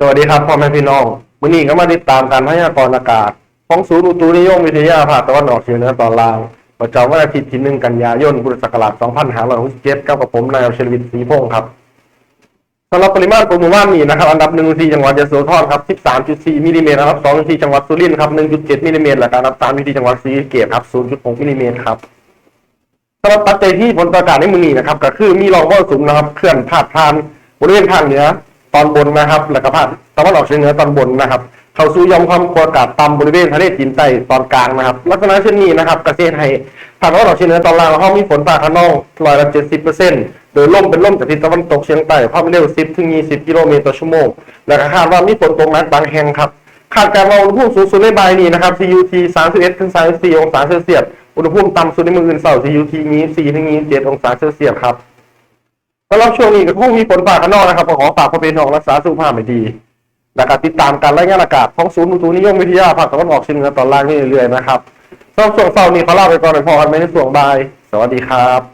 สวัสดีครับพ่อแม่พี่น้องวันนี้ก็มาติดตามการพยากรณ์อากาศ ของศูนย์อุตุนิยมวิทยาภาคตะวันออกเฉียงเหนือตอนล่าง ประจำวันอาทิตย์ที่หนึ่งกันยายนพุทธศักราช2567กับกับผมนายอภิชวิตศรีพงศ์ครับสำหรับปริมาณฝนหมู่บ้านนี้นะครับ อันดับหนึ่งที่จังหวัดยะโสธรครับ 13.4มิลลิเมตรอันดับสองที่จังหวัดสุรินทร์ครับ 1.7มิลลิเมตรและอันดับสามที่จังหวัดศรีสะเกษครับ 0.6มิลลิเมตรครับสำหรับปัจจัยที่ผลประกาศในมือนี้นะครับก็คือมีรองมรสุมนะครับเคลื่อนพาดผ่านบริเวณภาคเหนือ ตอนบนนะครับ แล้วก็ภาคตะวันออกเฉียงเหนือตอนบนนะครับ เข้าสู่ยอมความกดอากาศต่ำบริเวณทะเลจีนใต้ตอนกลางนะครับ ลักษณะเช่นนี้นะครับเกษตรให้ภาคตะวันออกเฉียงเหนือตอนล่างเขามีฝนฟ้าขนองร้อยละเจ็ดสิบเปอร์เซ็นต์โดยลมเป็นลมจากทิศตะวันตกเฉียงใต้ความเร็วสิบถึงยี่สิบกิโลเมตรต่อชั่วโมง และคาดว่ามีฝนตกหนักบางแห่งครับคาดการณ์ว่าอุณหภูมิสูงสุดในบ่ายนี้นะครับ CUT 31ถึง34องศาเซลเซียส อุณหภูมิต่ำสุดในมืออื่นเสาร์ CUT 24ถึง27องศาเซลเซียสครับ สำหรับช่วงนี้ก็คงมีฝนฟ้าขนองนะครับก็ขอฝากพ่อเป็นน้องรักษาสุขภาพให้ดีนะครับติดตามการรายงานอากาศของศูนย์อุตุนิยมวิทยาภาคตะวันออกเฉียงเหนือตอนล่างนี่เรื่อยๆนะครับสำหรับช่วงเสาร์นี้ขอลาไปก่อนไปพอกันในช่วงบ่าย สวัสดีครับ